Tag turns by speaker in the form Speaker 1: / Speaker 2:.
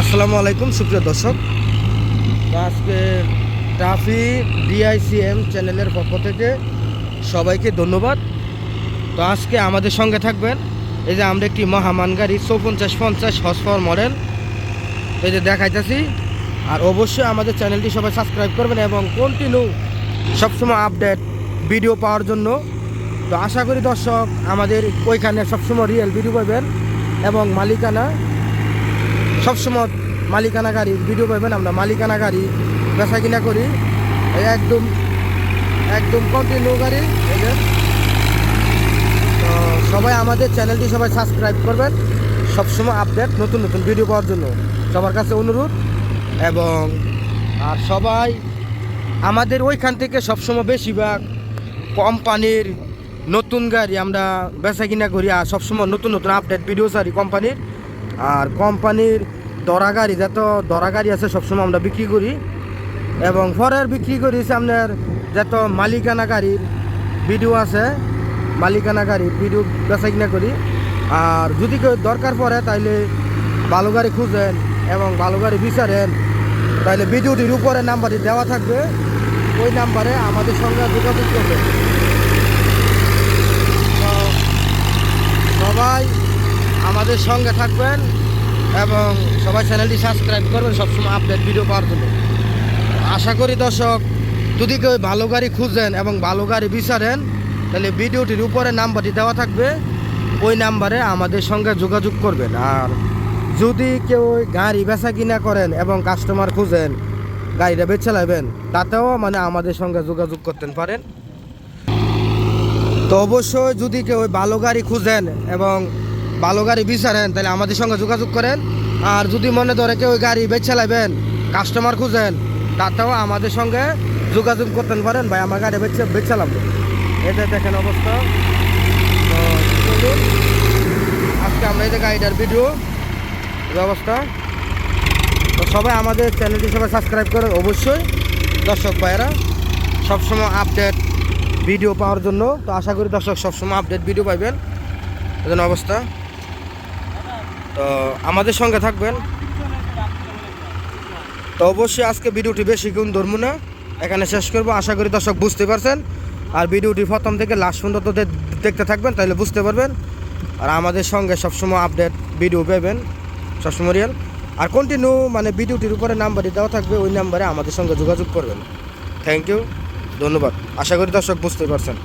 Speaker 1: আসসালামু আলাইকুম, সুপ্রিয় দর্শক। আজকে ট্রাফি ডিআইসিএম চ্যানেলের পক্ষ থেকে সবাইকে ধন্যবাদ। তো আজকে আমাদের সঙ্গে থাকবেন এই যে আমরা একটি মহামান গাড়ি, চৌপঞ্চাশ পঞ্চাশ হসফর মডেল এই যে দেখাইতেছি। আর অবশ্যই আমাদের চ্যানেলটি সবাই সাবস্ক্রাইব করবেন এবং কন্টিনিউ সবসময় আপডেট ভিডিও পাওয়ার জন্য। তো আশা করি দর্শক, আমাদের ওইখানে সবসময় রিয়েল ভিডিও পাবেন এবং মালিকানা সবসময় মালিকানা গাড়ি ভিডিও পাবেন আমরা। মালিকানা গাড়ি বেচা কিনা করি একদম একদম কন্টিনিউ গাড়ি যে। তো সবাই আমাদের চ্যানেলটি সবাই সাবস্ক্রাইব করবেন। সবসময় আপডেট নতুন নতুন ভিডিও পাওয়ার জন্য। সবার কাছে অনুরোধ। এবং আর সবাই আমাদের ওইখান থেকে সবসময় বেশিরভাগ কোম্পানির নতুন গাড়ি আমরা বেচা কিনা করি। আর সবসময় নতুন নতুন আপডেট ভিডিও সারি কোম্পানির। আর কোম্পানির দরা গাড়ি, যত দরা গাড়ি আছে সবসময় আমরা বিক্রি করি। এবং পরের বিক্রি করি আপনার যত মালিকানা গাড়ির ভিডিও আছে, মালিকানা গাড়ির ভিডিও বেচা কিনা করি। আর যদি কেউ দরকার পড়ে তাইলে ভালো গাড়ি খুঁজেন এবং ভালো গাড়ি বিচারেন তাহলে ভিডিওটির উপরে নাম্বারটি দেওয়া থাকবে। ওই নাম্বারে আমাদের সঙ্গে যোগাযোগ করবেন তো সবাই আমাদের সঙ্গে থাকবেন। এবং সবাই চ্যানেলটি সাবস্ক্রাইব করবেন সবসময় আপডেট ভিডিও পাওয়ার জন্য। আশা করি দর্শক, যদি কেউ ভালো গাড়ি খুঁজেন এবং ভালো গাড়ি বিচারেন, তাহলে ভিডিওটির উপরে নাম্বারটি দেওয়া থাকবে। ওই নাম্বারে আমাদের সঙ্গে যোগাযোগ করবেন। আর যদি কেউ গাড়ি বেচা কিনা করেন এবং কাস্টমার খুঁজেন, গাড়িটা বেচে লাইবেন তাতেও মানে আমাদের সঙ্গে যোগাযোগ করতে পারেন। তো অবশ্যই যদি কেউ ভালো গাড়ি খুঁজেন এবং ভালো গাড়ি বিচারেন, তাহলে আমাদের সঙ্গে যোগাযোগ করেন। আর যদি মনে ধরে কেউ গাড়ি বেচে লাইবেন কাস্টমার খুঁজেন, তাতেও আমাদের সঙ্গে যোগাযোগ করতে পারেন, ভাই, আমার গাড়ি বেচে বেচালাম এটা দেখেন অবস্থা। তো আজকে আমরা এই যে গাড়িটার ভিডিও ব্যবস্থা তো সবাই আমাদের চ্যানেলটি সবাই সাবস্ক্রাইব করে, অবশ্যই দর্শক ভাইয়েরা, সবসময় আপডেট ভিডিও পাওয়ার জন্য। তো আশা করি দর্শক সবসময় আপডেট ভিডিও পাইবেন। এজন্য অবস্থা। তো আমাদের সঙ্গে থাকবেন। তো অবশ্যই আজকে ভিডিওটি বেশি গুণ ধরবো না। এখানে শেষ করব। আশা করি দর্শক বুঝতে পারছেন। আর ভিডিওটি প্রথম থেকে লাস্ট পর্যন্ত দেখতে থাকবেন, তাহলে বুঝতে পারবেন। আর আমাদের সঙ্গে সবসময় আপডেট ভিডিও পাবেন। সবসময় রিয়েল আর কন্টিনিউ মানে ভিডিওটির উপরে নাম্বারটি দেওয়া থাকবে, ওই নাম্বারে আমাদের সঙ্গে যোগাযোগ করবেন। থ্যাংক ইউ ধন্যবাদ। আশা করি দর্শক বুঝতে পারছেন।